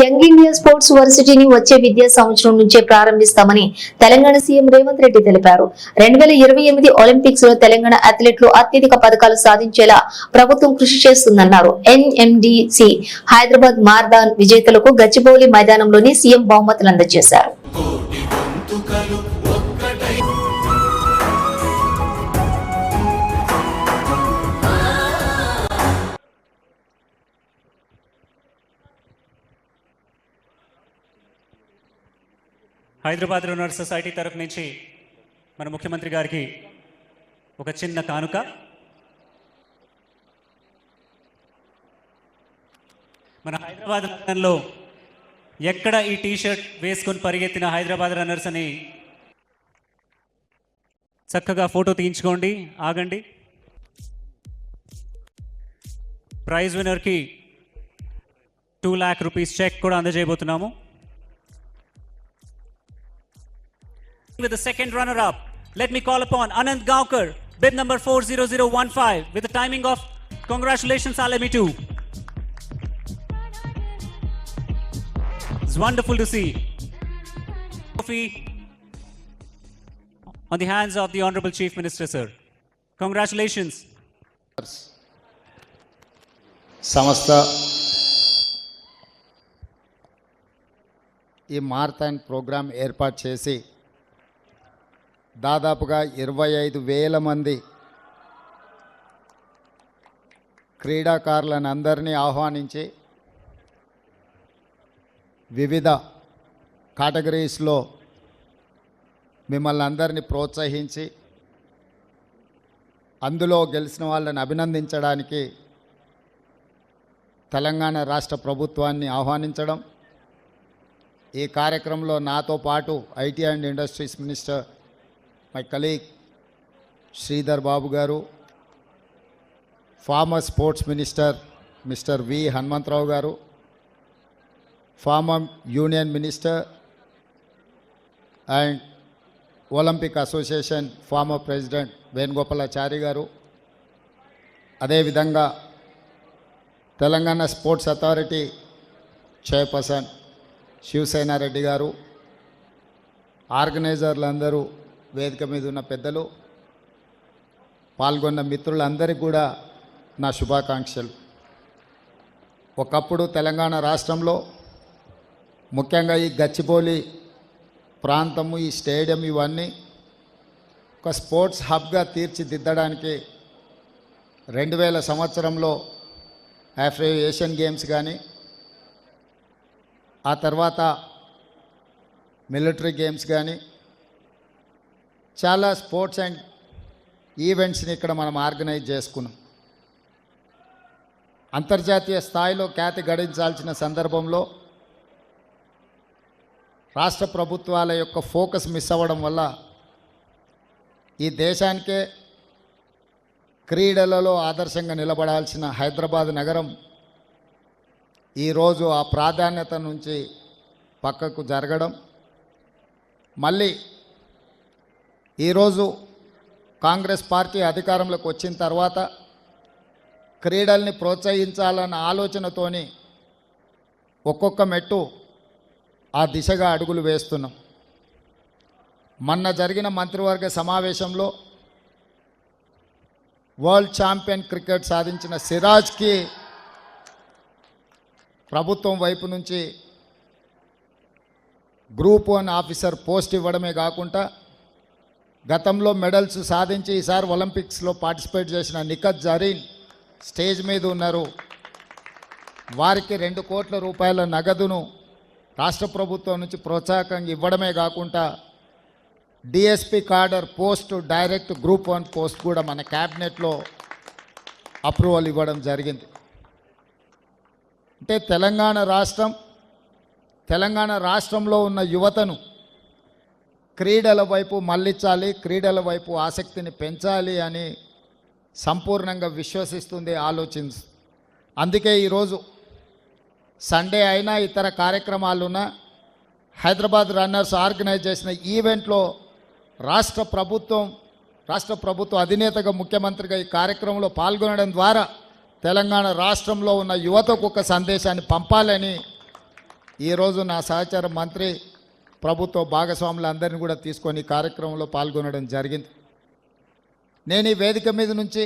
Young India sports వర్సిటీని వచ్చే విద్యా సంవత్సరం నుంచే ప్రారంభిస్తామని తెలంగాణ సీఎం రేవంత్ రెడ్డి తెలిపారు. రెండు వేల ఇరవై ఎనిమిది ఒలింపిక్స్లో తెలంగాణ అథ్లెట్లు అత్యధిక పథకాలు సాధించేలా ప్రభుత్వం కృషి చేస్తుందన్నారు ఎన్ఎండిసి హైదరాబాద్ మార్దాన్ విజేతలకు గచ్చిబౌలి మైదానంలోని సీఎం బహుమతులు అందజేశారు. హైదరాబాద్ రన్నర్ సొసైటీ తరఫు నుంచి మన ముఖ్యమంత్రి గారికి ఒక చిన్న కానుక. మన హైదరాబాద్ నగరంలో ఎక్కడ ఈ టీషర్ట్ వేసుకొని పరిగెత్తిన హైదరాబాద్ రన్నర్స్ అని చక్కగా ఫోటో తీయించుకోండి ఆగండి. ప్రైజ్ విన్నర్కి టూ ల్యాక్ రూపీస్ చెక్ కూడా అందజేయబోతున్నాము. with the second runner up. Let me call upon Anand Gaukar, bid number 40015, with a timing of congratulations, Alemi 2. It's wonderful to see. Trophy on the hands of the Honorable Chief Minister, sir. Congratulations. సంస్థ ఈ marathon programme ఏర్పాటు చేసి దాదాపుగా ఇరవై ఐదు వేల మంది క్రీడాకారులను అందరినీ ఆహ్వానించి వివిధ కేటగిరీస్లో మిమ్మల్ని అందరినీ ప్రోత్సహించి అందులో గెలిచిన వాళ్ళని అభినందించడానికి తెలంగాణ రాష్ట్ర ప్రభుత్వాన్ని ఆహ్వానించడం ఈ కార్యక్రమంలో నాతో పాటు IT and industries minister my colleague Sridhar Babu garu former sports minister mister V Hanumantharao garu former union minister and Olympic association former president Venugopalachari garu అదేవిధంగా Telangana sports authority chairperson Sivasenareddy garu ఆర్గనైజర్లు అందరూ వేదిక మీద ఉన్న పెద్దలు పాల్గొన్న మిత్రులందరికీ కూడా నా శుభాకాంక్షలు. ఒకప్పుడు తెలంగాణ రాష్ట్రంలో ముఖ్యంగా ఈ గచ్చిబౌలి ప్రాంతము ఈ స్టేడియం ఇవన్నీ ఒక స్పోర్ట్స్ హబ్గా తీర్చిదిద్దడానికి రెండు వేల సంవత్సరంలో ఆఫ్రే ఏషియన్ గేమ్స్ కానీ ఆ తర్వాత మిలిటరీ గేమ్స్ కానీ చాలా స్పోర్ట్స్ అండ్ ఈవెంట్స్ని ఇక్కడ మనం ఆర్గనైజ్ చేసుకున్నాం. అంతర్జాతీయ స్థాయిలో ఖ్యాతి గడించాల్సిన సందర్భంలో రాష్ట్ర ప్రభుత్వాల యొక్క ఫోకస్ మిస్ అవ్వడం వల్ల ఈ దేశానికే క్రీడలలో ఆదర్శంగా నిలబడాల్సిన హైదరాబాద్ నగరం ఈరోజు ఆ ప్రాధాన్యత నుంచి పక్కకు జరగడం. మళ్ళీ ఈరోజు కాంగ్రెస్ పార్టీ అధికారంలోకి వచ్చిన తర్వాత క్రీడల్ని ప్రోత్సహించాలన్న ఆలోచనతోని ఒక్కొక్క మెట్టు ఆ దిశగా అడుగులు వేస్తున్నాం. మొన్న జరిగిన మంత్రివర్గ సమావేశంలో వరల్డ్ ఛాంపియన్ క్రికెట్ సాధించిన సిరాజ్కి ప్రభుత్వం వైపు నుంచి గ్రూప్ వన్ ఆఫీసర్ పోస్ట్ ఇవ్వడమే కాకుండా గతంలో మెడల్స్ సాధించి ఈసారి ఒలింపిక్స్లో పార్టిసిపేట్ చేసిన నిఖత్ జరీన్ స్టేజ్ మీద ఉన్నారు. వారికి రెండు కోట్ల రూపాయల నగదును రాష్ట్ర ప్రభుత్వం నుంచి ప్రోత్సాహకంగా ఇవ్వడమే కాకుండా DSP cadre post direct group one post కూడా మన క్యాబినెట్లో అప్రూవల్ ఇవ్వడం జరిగింది. అంటే తెలంగాణ రాష్ట్రం తెలంగాణ రాష్ట్రంలో ఉన్న యువతను క్రీడల వైపు మళ్ళించాలి క్రీడల వైపు ఆసక్తిని పెంచాలి అని సంపూర్ణంగా విశ్వసిస్తుంది ఆలోచించు. అందుకే ఈరోజు సండే అయినా ఇతర కార్యక్రమాలున్నా హైదరాబాద్ రన్నర్స్ ఆర్గనైజ్ చేసిన ఈవెంట్లో రాష్ట్ర ప్రభుత్వం రాష్ట్ర ప్రభుత్వ అధినేతగా ముఖ్యమంత్రిగా ఈ కార్యక్రమంలో పాల్గొనడం ద్వారా తెలంగాణ రాష్ట్రంలో ఉన్న యువతకు ఒక సందేశాన్ని పంపాలని ఈరోజు నా సహచార మంత్రి ప్రభుత్వ భాగస్వాములందరినీ కూడా తీసుకొని కార్యక్రమంలో పాల్గొనడం జరిగింది. నేను ఈ వేదిక మీద నుంచి